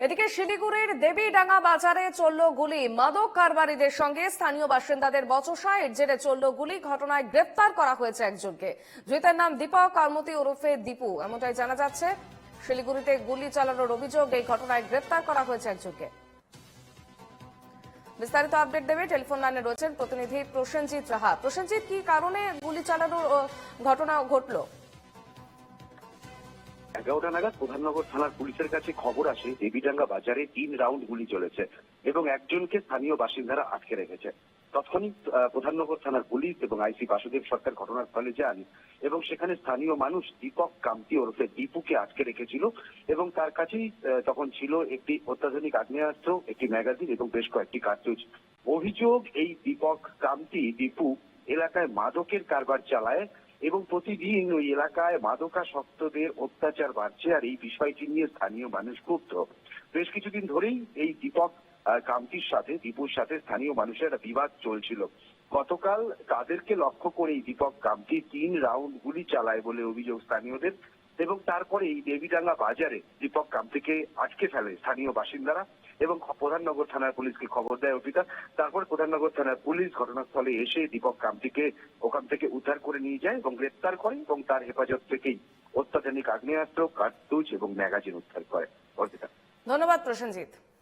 এদিকে শিলিগুড়ির দেবীডাঙ্গা বাজারে চলল গুলি। মাদক কারবারিদের সঙ্গে স্থানীয় বাসিন্দাদের বচসা এর জেরে চলল গুলি। ঘটনায় গ্রেপ্তার করা হয়েছে একজনকে। ধৃতের নাম দীপক, কারমতি ওরফে দীপু। এমনটাই জানা যাচ্ছে, শিলিগুড়িতে গুলি চালানোর অভিযোগ এই ঘটনায় গ্রেপ্তার করা হয়েছে একজনকে। বিস্তারিত আপডেট দেবে টেলিফোন লাইনে রয়েছেন প্রতিনিধি প্রসেনজিৎ রাহা। প্রসেনজিৎ, কি কারণে গুলি চালানোর ঘটনা ঘটলো? এগারোটা নাগাদ প্রধাননগর থানার পুলিশের কাছে খবর আসে, দেবীডাঙ্গা বাজারে তিন রাউন্ড গুলি চলেছে এবং একজনকে স্থানীয় বাসিন্দারা আটকে রেখেছে। তৎক্ষণিক প্রধাননগর থানার পুলিশ এবং আইসি বাসুদেব সরকার ঘটনাস্থলে যান এবং সেখানে স্থানীয় মানুষ দীপক কামতি ওরফে দীপুকে আটকে রেখেছিল এবং তার কাছেই তখন ছিল একটি অত্যাধুনিক আগ্নেয়াস্ত্র, একটি ম্যাগাজিন এবং বেশ কয়েকটি কার্তুজ। অভিযোগ, এই দীপক কামতি দীপু এলাকায় মাদকের কারবার চালায় এবং প্রতিদিন ওই এলাকায় মাদকাসক্তদের অত্যাচার বাড়ছে আর এই বিষয়টি নিয়ে স্থানীয় মানুষ ক্ষুব্ধ। বেশ কিছুদিন ধরেই এই দীপক কামতির সাথে, দীপুর সাথে স্থানীয় মানুষের বিবাদ চলছিল। গতকাল তাদেরকে লক্ষ্য করেই দীপক, কামতি তিন রাউন্ড গুলি চালায় বলে অভিযোগ স্থানীয়দের। এবং তারপরে এই দেবীডাঙ্গা বাজারে দীপক কামতিকে আটকে ফেলে স্থানীয় বাসিন্দারা এবং প্রধাননগর থানার পুলিশকে খবর দেয় অর্পিতা। তারপর প্রধাননগর থানার পুলিশ ঘটনাস্থলে এসে দীপক কামতিকে ওখান থেকে উদ্ধার করে নিয়ে যায় এবং গ্রেপ্তার করে এবং তার হেফাজত থেকেই অত্যাধুনিক আগ্নেয়াস্ত্র কার্তুজ এবং ম্যাগাজিন উদ্ধার করে। অর্পিতা। ধন্যবাদ প্রসেনজিৎ।